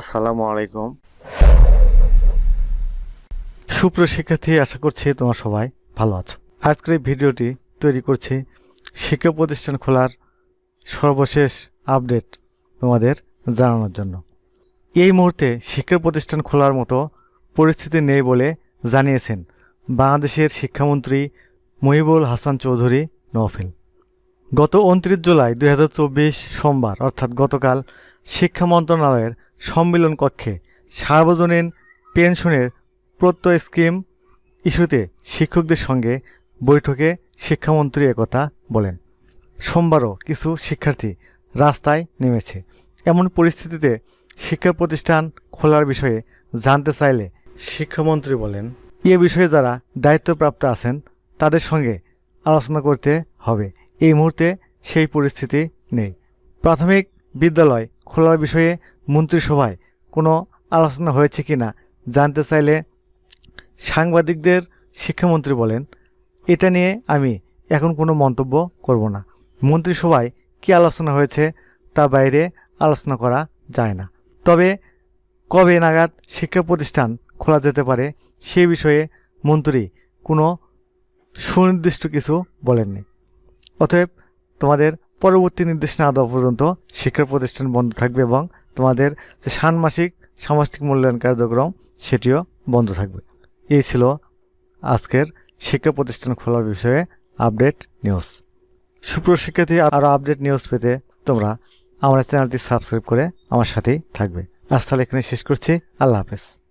আসসালামু আলাইকুম। সুপ্রিয় শিক্ষার্থী, আশা করছি তোমরা সবাই ভালো আছো। আজকের এই ভিডিওটি তৈরি করছি শিক্ষা প্রতিষ্ঠান খোলার সর্বশেষ আপডেট তোমাদের জানানোর জন্য। এই মুহূর্তে শিক্ষা প্রতিষ্ঠান খোলার মতো পরিস্থিতি নেই বলে জানিয়েছেন বাংলাদেশের শিক্ষামন্ত্রী মহিবুল হাসান চৌধুরী নওফেল গত উনত্রিশ জুলাই দু হাজার চব্বিশ সোমবার, অর্থাৎ গতকাল শিক্ষা মন্ত্রণালয়ের সম্মেলন কক্ষে সার্বজনীন পেনশনের প্রত্যয় স্কিম ইস্যুতে শিক্ষকদের সঙ্গে বৈঠকে শিক্ষামন্ত্রী একথা বলেন। সোমবারও কিছু শিক্ষার্থী রাস্তায় নেমেছে। এমন পরিস্থিতিতে শিক্ষা প্রতিষ্ঠান খোলার বিষয়ে জানতে চাইলে শিক্ষামন্ত্রী বলেন, এ বিষয়ে যারা দায়িত্বপ্রাপ্ত আছেন, তাদের সঙ্গে আলোচনা করতে হবে। এই মুহূর্তে সেই পরিস্থিতি নেই। প্রাথমিক বিদ্যালয় খোলার বিষয়ে মন্ত্রিসভায় কোনো আলোচনা হয়েছে কি না জানতে চাইলে সাংবাদিকদের শিক্ষামন্ত্রী বলেন, এটা নিয়ে আমি এখন কোনো মন্তব্য করব না। মন্ত্রিসভায় কী আলোচনা হয়েছে তা বাইরে আলোচনা করা যায় না। তবে কবে নাগাদ শিক্ষা প্রতিষ্ঠান খোলা যেতে পারে সে বিষয়ে মন্ত্রী কোনো সুনির্দিষ্ট কিছু বলেননি। অতএব তোমাদের পরবর্তী নির্দেশ না দেওয়া পর্যন্ত শিক্ষা প্রতিষ্ঠান বন্ধ থাকবে এবং তোমাদের যে ষান্মাসিক সামষ্টিক মূল্যায়ন কার্যক্রম, সেটিও বন্ধ থাকবে। এই ছিল আজকের শিক্ষা প্রতিষ্ঠান খোলার বিষয়ে আপডেট নিউজ। সুপ্রিয় শিক্ষার্থী, আরও আপডেট নিউজ পেতে তোমরা আমার চ্যানেলটি সাবস্ক্রাইব করে আমার সাথেই থাকবে। আজ তাহলে এখানে শেষ করছি। আল্লাহ হাফেজ।